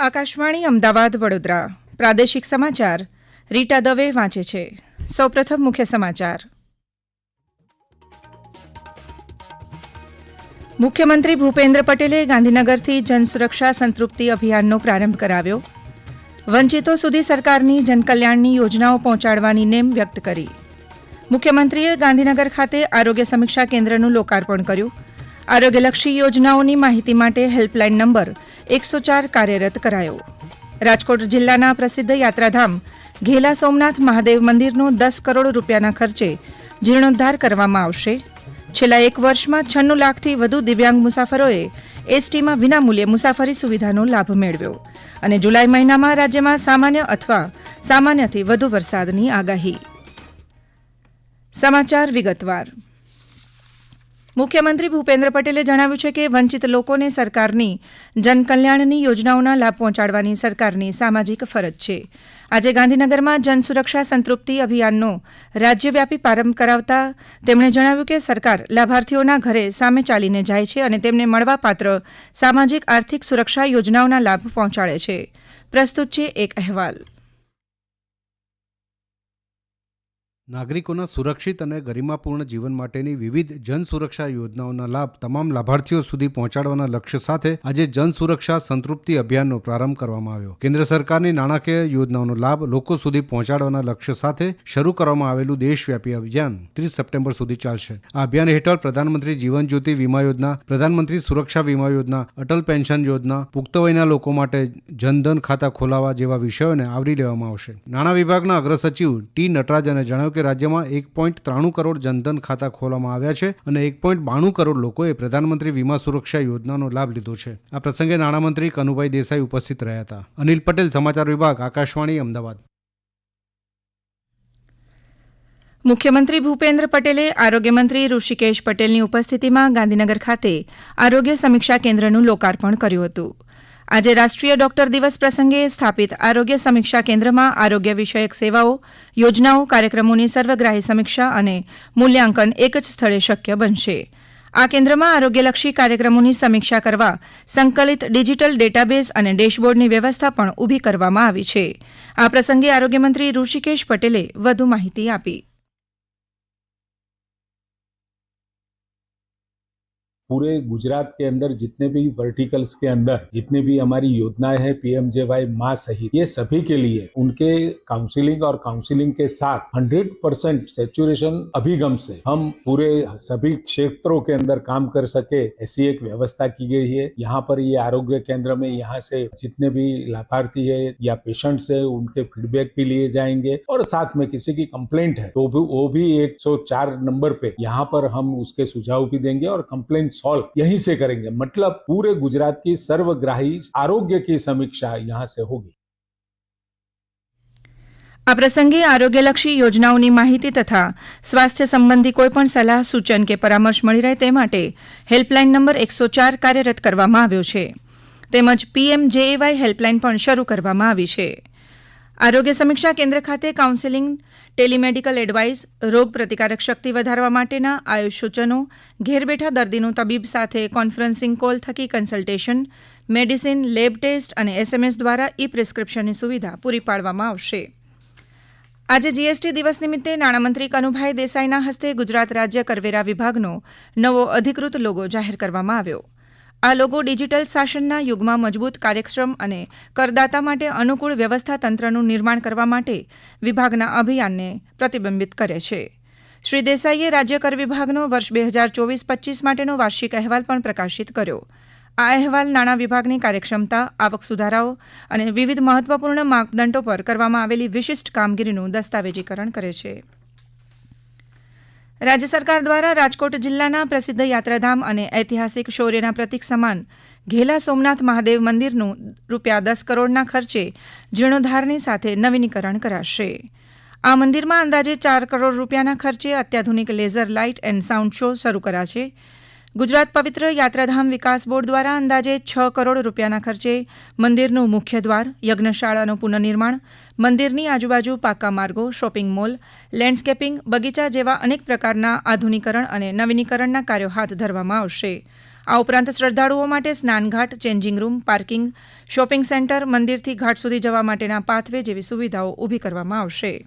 આકાશવાણી અમદાવાદ વડોદરા. પ્રાદેશિક સમાચાર રીટા દવે વાંચે છે. સૌપ્રથમ મુખ્ય સમાચાર. મુખ્યમંત્રી ભૂપેન્દ્ર પટેલે ગાંધીનગરથી જનસુરક્ષા સંતૃપ્તિ અભિયાનનો પ્રારંભ કરાવ્યો. વંચિતો સુધી સરકારની જનકલ્યાણની યોજનાઓ પહોંચાડવાની નેમ વ્યક્ત કરી. મુખ્યમંત્રીએ ગાંધીનગર ખાતે આરોગ્ય સમીક્ષા કેન્દ્રનું લોકાર્પણ કર્યું. આરોગ્યલક્ષી યોજનાઓની માહિતી માટે હેલ્પલાઇન નંબર એકસો ચાર કાર્યરત કરાયો. રાજકોટ જિલ્લાના પ્રસિદ્ધ યાત્રાધામ ઘેલા સોમનાથ મહાદેવ મંદિરનો દસ કરોડ રૂપિયાના ખર્ચે જીર્ણોદ્ધાર કરવામાં આવશે. છેલ્લા એક વર્ષમાં છન્નું લાખથી વધુ દિવ્યાંગ મુસાફરોએ એસટીમાં વિનામૂલ્યે મુસાફરી સુવિધાનો લાભ મેળવ્યો અને જુલાઈ મહિનામાં રાજ્યમાં સામાન્ય અથવા સામાન્યથી વધુ વરસાદની આગાહી. સમાચાર વિગતવાર. મુખ્યમંત્રી ભૂપેન્દ્ર પટેલે જણાવ્યું છે કે વંચિત લોકોને સરકારની જનકલ્યાણની યોજનાઓના લાભ પહોંચાડવાની સરકારની સામાજિક ફરજ છે. આજે ગાંધીનગરમાં જનસુરક્ષા સંતૃપ્તિ અભિયાનનો રાજ્યવ્યાપી પ્રારંભ કરાવતા તેમણે જણાવ્યું કે સરકાર લાભાર્થીઓના ઘરે સામે ચાલીને જાય છે અને તેમને મળવાપાત્ર સામાજિક આર્થિક સુરક્ષા યોજનાઓના લાભ પહોંચાડે છે. પ્રસ્તુત છે એક અહેવાલ. નાગરિકોના સુરક્ષિત અને ગરિમાપૂર્ણ જીવન માટેની વિવિધ જન સુરક્ષા યોજનાઓના લાભ તમામ લાભાર્થીઓ સુધી પહોંચાડવાના લક્ષ્ય સાથે આજે જન સુરક્ષા સંતૃપ્તિ અભિયાનનો પ્રારંભ કરવામાં આવ્યો. કેન્દ્ર સરકારની નાણાકીય યોજનાઓનો લાભ લોકો સુધી પહોંચાડવાના લક્ષ્ય સાથે શરૂ કરવામાં આવેલું દેશવ્યાપી અભિયાન ત્રીસ સપ્ટેમ્બર સુધી ચાલશે. આ અભિયાન હેઠળ પ્રધાનમંત્રી જીવન જ્યોતિ વીમા યોજના, પ્રધાનમંત્રી સુરક્ષા વીમા યોજના, અટલ પેન્શન યોજના, પુખ્ત વયના લોકો માટે જનધન ખાતા ખોલાવવા જેવા વિષયોને આવરી લેવામાં આવશે. નાણાં વિભાગના અગ્રસચિવ ટી નટરાજને જણાવ્યું કે રાજ્યમાં એક પોઈન્ટ ત્રાણું કરોડ જનધન ખાતા ખોલવામાં આવ્યા છે અને એક પોઈન્ટ બાણું કરોડ લોકોએ પ્રધાનમંત્રી વીમા સુરક્ષા યોજનાનો લાભ લીધો છે. આ પ્રસંગે નાણામંત્રી કનુભાઈ દેસાઈ ઉપસ્થિત રહ્યા હતા. અનિલ પટેલ, સમાચાર વિભાગ, આકાશવાણી, અમદાવાદ. મુખ્યમંત્રી ભૂપેન્દ્ર પટેલે આરોગ્યમંત્રી ઋષિકેશ પટેલની ઉપસ્થિતિમાં ગાંધીનગર ખાતે આરોગ્ય સમીક્ષા કેન્દ્રનું લોકાર્પણ કર્યું હતું. આજે રાષ્ટ્રીય ડોક્ટર દિવસ પ્રસંગે સ્થાપિત આરોગ્ય સમીક્ષા કેન્દ્રમાં આરોગ્ય વિષયક સેવાઓ, યોજનાઓ, કાર્યક્રમોની સર્વગ્રાહી સમીક્ષા અને મૂલ્યાંકન એક જ સ્થળે શક્ય બનશે. આ કેન્દ્રમાં આરોગ્યલક્ષી કાર્યક્રમોની સમીક્ષા કરવા સંકલિત ડિજિટલ ડેટાબેઝ અને ડેશબોર્ડની વ્યવસ્થા પણ ઊભી કરવામાં આવી છે. આ પ્રસંગે આરોગ્યમંત્રી ઋષિકેશ પટેલે વધુ માહિતી આપી. पूरे गुजरात के अंदर जितने भी वर्टिकल्स के अंदर जितनी भी हमारी योजनाएँ हैं पीएमजेवाई माँ सहित, ये सभी के लिए उनके काउंसिलिंग और काउंसिलिंग के साथ 100 परसेंट सेचुरेशन अभिगम से हम पूरे सभी क्षेत्रों के अंदर काम कर सके, ऐसी एक व्यवस्था की गई है। यहाँ पर ये आरोग्य केंद्र में यहाँ से जितने भी लाभार्थी है या पेशेंट्स है, उनके फीडबैक भी लिए जाएँगे। और साथ में किसी की कंप्लेंट है तो भी, वो भी 104 नंबर पे यहाँ पर हम उसके सुझाव भी देंगे और कंप्लेंट सॉल्व यहीं से करेंगे मतलब पूरे गुजरात की सर्वग्राही आरोग्य की समीक्षा यहाँ से होगी આ પ્રસંગે આરોગ્યલક્ષી યોજનાઓની માહિતી તથા સ્વાસ્થ્ય સંબંધી કોઈપણ સલાહ સૂચન કે પરામર્શ મળી રહે તે માટે હેલ્પલાઇન નંબર એકસો ચાર કાર્યરત કરવામાં આવ્યો છે તેમજ પીએમજેએવાય હેલ્પલાઇન પણ શરૂ કરવામાં આવી છે આરોગ્ય સમીક્ષા કેન્દ્ર ખાતે કાઉન્સેલિંગ, ટેલિમેડિકલ એડવાઇસ રોગ પ્રતિકારક શક્તિ વધારવા માટેના આયુષ સૂચનો, ઘેર બેઠા દર્દીનું તબીબ સાથે કોન્ફરન્સિંગ કોલ થકી કન્સલ્ટેશન, મેડિસિન, લેબ ટેસ્ટ અને એસએમએસ દ્વારા ઈ પ્રિસ્ક્રિપ્શનની સુવિધા પૂરી પાડવામાં આવશે. આજે જીએસટી દિવસ નિમિત્તે નાણામંત્રી કનુભાઈ દેસાઈના હસ્તે ગુજરાત રાજ્ય કરવેરા વિભાગનો નવો અધિકૃત લોગો જાહેર કરવામાં આવ્યો. આ લોગો ડિજિટલ શાસનના યુગમાં મજબૂત કાર્યક્ષમ અને કરદાતા માટે અનુકૂળ વ્યવસ્થા તંત્રનું નિર્માણ કરવા માટે વિભાગના અભિયાનને પ્રતિબિંબિત કરે છે. શ્રી દેસાઈએ રાજ્ય કર વિભાગનો વર્ષ બે હજાર ચોવીસ પચ્ચીસ માટેનો વાર્ષિક અહેવાલ પણ પ્રકાશિત કર્યો. આ અહેવાલ નાણાં વિભાગની કાર્યક્ષમતા, આવક સુધારાઓ અને વિવિધ મહત્વપૂર્ણ માપદંડો પર કરવામાં આવેલી વિશિષ્ટ કામગીરીનું દસ્તાવેજીકરણ કરે છે. રાજ્ય સરકાર દ્વારા રાજકોટ જિલ્લાના પ્રસિદ્ધ યાત્રાધામ અને ઐતિહાસિક શૌર્યના પ્રતીક સમાન ઘેલા સોમનાથ મહાદેવ મંદિરનું રૂપિયા દસ કરોડના ખર્ચે જીર્ણોદ્ધારની સાથે નવીનીકરણ કરાશે. આ મંદિરમાં અંદાજે ચાર કરોડ રૂપિયાના ખર્ચે અત્યાધુનિક laser light and sound show શરૂ કરાશે. ગુજરાત પવિત્ર યાત્રાધામ વિકાસ બોર્ડ દ્વારા અંદાજે છ કરોડ રૂપિયાના ખર્ચે મંદિરનું મુખ્ય દ્વાર, યજ્ઞશાળાનું પુનઃનિર્માણ, મંદિરની આજુબાજુ પાકા માર્ગો, શોપિંગ મોલ, લેન્ડસ્કેપિંગ, બગીચા જેવા અનેક પ્રકારના આધુનિકરણ અને નવીનીકરણના કાર્યો હાથ ધરવામાં આવશે. આ ઉપરાંત શ્રદ્ધાળુઓ માટે સ્નાનઘાટ, changing room, parking, shopping centre, મંદિરથી ઘાટ સુધી જવા માટેના પાથવે જેવી સુવિધાઓ ઊભી કરવામાં આવશે.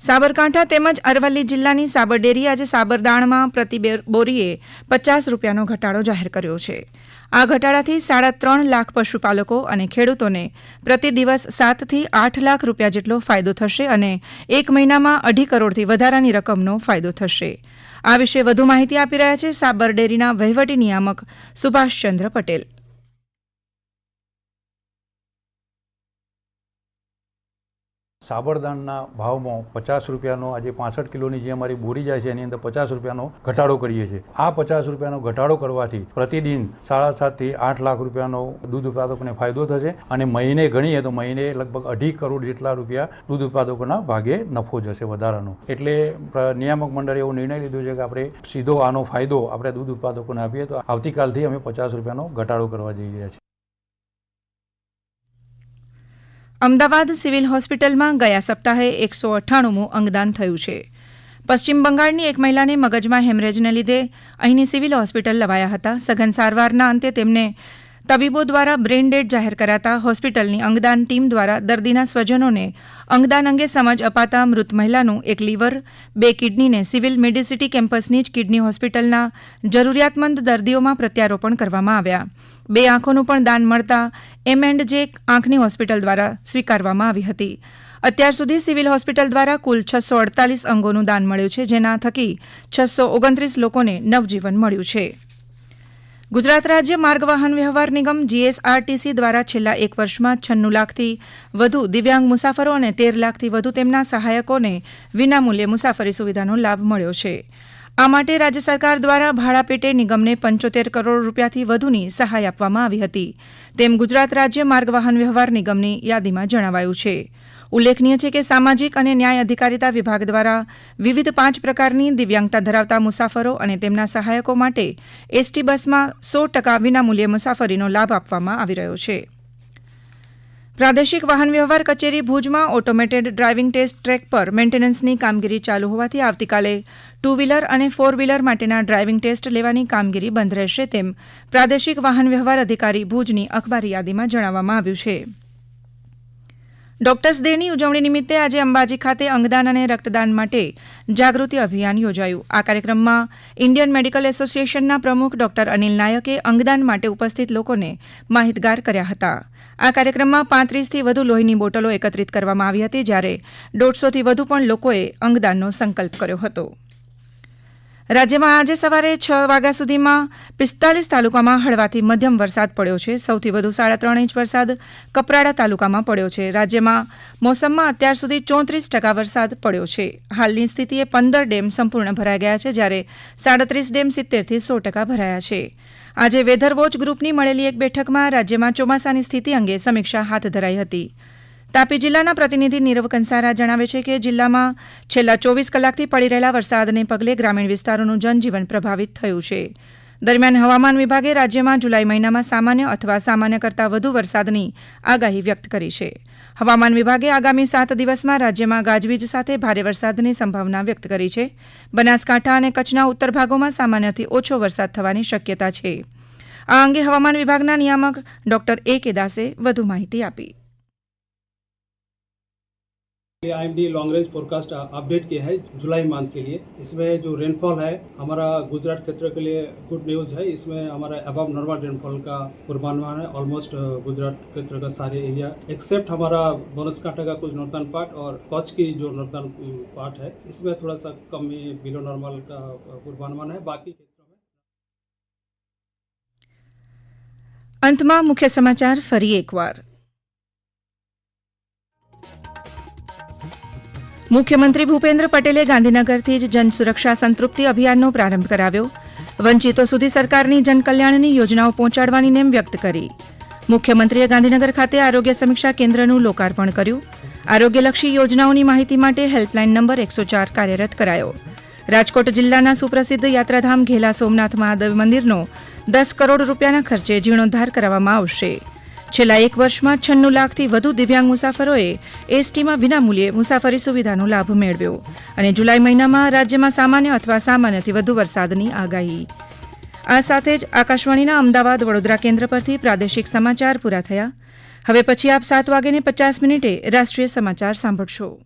સાબરકાંઠા તેમજ અરવલ્લી જિલ્લાની સાબરડેરી આજે સાબરદાણમાં પ્રતિ બોરીએ પચાસ રૂપિયાનો ઘટાડો જાહેર કર્યો છે. આ ઘટાડાથી સાડા ત્રણ લાખ પશુપાલકો અને ખેડૂતોને પ્રતિ દિવસ સાતથી આઠ લાખ રૂપિયા જેટલો ફાયદો થશે અને એક મહિનામાં અઢી કરોડથી વધારાની રકમનો ફાયદો થશે. આ વિશે વધુ માહિતી આપી રહ્યા છે સાબરડેરીના વહીવટી નિયામક સુભાષચંદ્ર પટેલ. સાબરદાણના ભાવમાં પચાસ રૂપિયાનો આજે પાસઠ કિલોની જે અમારી બોરી જાય છે, એની અંદર પચાસ રૂપિયાનો ઘટાડો કરીએ છીએ. આ પચાસ રૂપિયાનો ઘટાડો કરવાથી પ્રતિદિન સાડા સાતથી આઠ લાખ રૂપિયાનો દૂધ ઉત્પાદકોને ફાયદો થશે અને મહિને ગણીએ તો મહિને લગભગ અઢી કરોડ જેટલા રૂપિયા દૂધ ઉત્પાદકોના ભાગે નફો જશે વધારાનો. એટલે નિયામક મંડળે એવો નિર્ણય લીધો છે કે આપણે સીધો આનો ફાયદો આપણે દૂધ ઉત્પાદકોને આપીએ તો આવતીકાલથી અમે પચાસ રૂપિયાનો ઘટાડો કરવા જઈ રહ્યા છીએ. અમદાવાદ સિવિલ હોસ્પિટલમાં ગયા સપ્તાહે એકસો અઠ્ઠાણુંમું અંગદાન થયું છે. પશ્ચિમ બંગાળની એક મહિલાને મગજમાં હેમરેજને લીધે અહીંની સિવિલ હોસ્પિટલ લવાયા હતા. સઘન સારવારના અંતે તેમને તબીબો દ્વારા બ્રેઇન ડેડ જાહેર કરાતા હોસ્પિટલની અંગદાન ટીમ દ્વારા દર્દીના સ્વજનોને અંગદાન અંગે સમજ અપાતા મૃત મહિલાનું એક લીવર, બે કિડનીને સિવિલ મેડિસિટી કેમ્પસની જ કિડની હોસ્પિટલના જરૂરિયાતમંદ દર્દીઓમાં પ્રત્યારોપણ કરવામાં આવ્યા. બે આંખોનું પણ દાન મળતા એમ એન્ડ જે આંખની હોસ્પિટલ દ્વારા સ્વીકારવામાં આવી હતી. અત્યાર સુધી સિવિલ હોસ્પિટલ દ્વારા કુલ છસો અડતાલીસ અંગોનું દાન મળ્યું છે, જેના થકી છસો ઓગણત્રીસ લોકોને નવજીવન મળ્યું છે. ગુજરાત રાજ્ય માર્ગ વાહન વ્યવહાર નિગમ જીએસઆરટીસી દ્વારા છેલ્લા એક વર્ષમાં છન્નું લાખથી વધુ દિવ્યાંગ મુસાફરો અને તેર લાખથી વધુ તેમના સહાયકોને વિનામૂલ્યે મુસાફરી સુવિધાનો લાભ મળ્યો છે. આ માટે રાજ્ય સરકાર દ્વારા ભાડાપેટે નિગમને પંચોતેર કરોડ રૂપિયાથી વધુની સહાય આપવામાં આવી હતી. તેમ ગુજરાત રાજ્ય માર્ગ વાહન વ્યવહાર નિગમની યાદીમાં જણાવાયું છે. ઉલ્લેખનીય છે કે સામાજિક અને ન્યાય અધિકારિતા વિભાગ દ્વારા વિવિધ પાંચ પ્રકારની દિવ્યાંગતા ધરાવતા મુસાફરો અને તેમના સહાયકો માટે એસટી બસમાં સો ટકા વિનામૂલ્યે મુસાફરીનો લાભ આપવામાં આવી રહ્યો છે. પ્રાદેશિક વાહન વ્યવહાર કચેરી ભુજમાં ઓટોમેટેડ ડ્રાઇવિંગ ટેસ્ટ ટ્રેક પર મેન્ટેનન્સની કામગીરી ચાલુ હોવાથી આવતીકાલે ટુ વ્હીલર અને ફોર વ્હીલર માટેના ડ્રાઇવિંગ ટેસ્ટ લેવાની કામગીરી બંધ રહેશે તેમ પ્રાદેશિક વાહન વ્યવહાર અધિકારી ભુજની અખબારી યાદીમાં જણાવવામાં આવ્યું છે. ડોક્ટર્સ ડેની ઉજવણી નિમિત્તે આજે અંબાજી ખાતે અંગદાન અને રક્તદાન માટે જાગૃતિ અભિયાન યોજાયું. આ કાર્યક્રમમાં ઇન્ડિયન મેડિકલ એસોસિએશનના પ્રમુખ ડોક્ટર અનિલ નાયકે અંગદાન માટે ઉપસ્થિત લોકોને માહિતગાર કર્યા હતા. આ કાર્યક્રમમાં પાંત્રીસથી વધુ લોહીની બોટલો એકત્રિત કરવામાં આવી હતી, જ્યારે દોઢસોથી વધુ પણ લોકોએ અંગદાનનો સંકલ્પ કર્યો હતો. રાજ્યમાં આજે સવારે છ વાગ્યા સુધીમાં પિસ્તાલીસ તાલુકામાં હળવાથી મધ્યમ વરસાદ પડ્યો છે. સૌથી વધુ સાડા ત્રણ ઇંચ વરસાદ કપરાડા તાલુકામાં પડ્યો છે. રાજ્યમાં મોસમમાં અત્યાર સુધી ચોત્રીસ ટકા વરસાદ પડ્યો છે. હાલની સ્થિતિએ પંદર ડેમ સંપૂર્ણ ભરાઈ ગયા છે, જ્યારે સાડત્રીસ ડેમ સિત્તેરથી સો ટકા ભરાયા છે. આજે વેધર વોચ ગ્રુપની મળેલી એક બેઠકમાં રાજ્યમાં ચોમાસાની સ્થિતિ અંગે સમીક્ષા હાથ ધરાઈ હતી. તાપી જિલ્લાના પ્રતિનિધિ નીરવ કંસારા જણાવે છે કે જિલ્લામાં છેલ્લા ચોવીસ કલાકથી પડી રહેલા વરસાદને પગલે ગ્રામીણ વિસ્તારોનું જનજીવન પ્રભાવિત થયું છે. દરમિયાન હવામાન વિભાગે રાજ્યમાં જુલાઈ મહિનામાં સામાન્ય અથવા સામાન્ય કરતાં વધુ વરસાદની આગાહી વ્યક્ત કરી છે. હવામાન વિભાગે આગામી સાત દિવસમાં રાજ્યમાં ગાજવીજ સાથે ભારે વરસાદની સંભાવના વ્યક્ત કરી છે. બનાસકાંઠા અને કચ્છના ઉત્તર ભાગોમાં સામાન્યથી ઓછો વરસાદ થવાની શક્યતા છે. આ અંગે હવામાન વિભાગના નિયામક ડોક્ટર એ કે દાસે વધુ માહિતી આપી. I M D long range forecast update किया है जुलाई मंथ के लिए इसमें जो रेनफॉल है हमारा गुजरात क्षेत्र के लिए गुड न्यूज़ है इसमें हमारा अबव नॉर्मल रेनफॉल का पूर्वानुमान है ऑलमोस्ट गुजरात क्षेत्र का सारे एरिया एक्सेप्ट हमारा बनसकांठा का कुछ नॉर्थन पार्ट और कच्छ की जो नॉर्थन पार्ट है इसमें थोड़ा सा कमी बिलो नॉर्मल का पूर्वानुमान है बाकी क्षेत्रों में અંતમાં મુખ્ય સમાચાર ફરી એકવાર મુખ્યમંત્રી ભૂપેન્દ્ર પટેલે ગાંધીનગરથી જ જનસુરક્ષા સંતૃપ્તિ અભિયાનનો પ્રારંભ કરાવ્યો. વંચિતો સુધી સરકારની જનકલ્યાણની યોજનાઓ પહોંચાડવાની નેમ વ્યક્ત કરી. મુખ્યમંત્રીએ ગાંધીનગર ખાતે આરોગ્ય સમીક્ષા કેન્દ્રનું લોકાર્પણ કર્યું. આરોગ્યલક્ષી યોજનાઓની માહિતી માટે હેલ્પલાઇન નંબર એકસો ચાર કાર્યરત કરાયો. રાજકોટ જિલ્લાના સુપ્રસિદ્ધ યાત્રાધામ ઘેલા સોમનાથ મહાદેવ મંદિરનો દસ કરોડ રૂપિયાના ખર્ચે જીર્ણોદ્ધાર કરવામાં આવશે. છેલ્લા એક વર્ષમાં છન્નું લાખથી વધુ દિવ્યાંગ મુસાફરોએ એસટીમાં વિનામૂલ્યે મુસાફરી સુવિધાનો લાભ મેળવ્યો અને જુલાઈ મહિનામાં રાજ્યમાં સામાન્ય અથવા સામાન્યથી વધુ વરસાદની આગાહી. આ સાથે જ આકાશવાણીના અમદાવાદ વડોદરા કેન્દ્ર પરથી પ્રાદેશિક સમાચાર પૂરા થયા. હવે પછી આપ સાત વાગ્યે પચાસ મિનિટે રાષ્ટ્રીય સમાચાર સાંભળશો.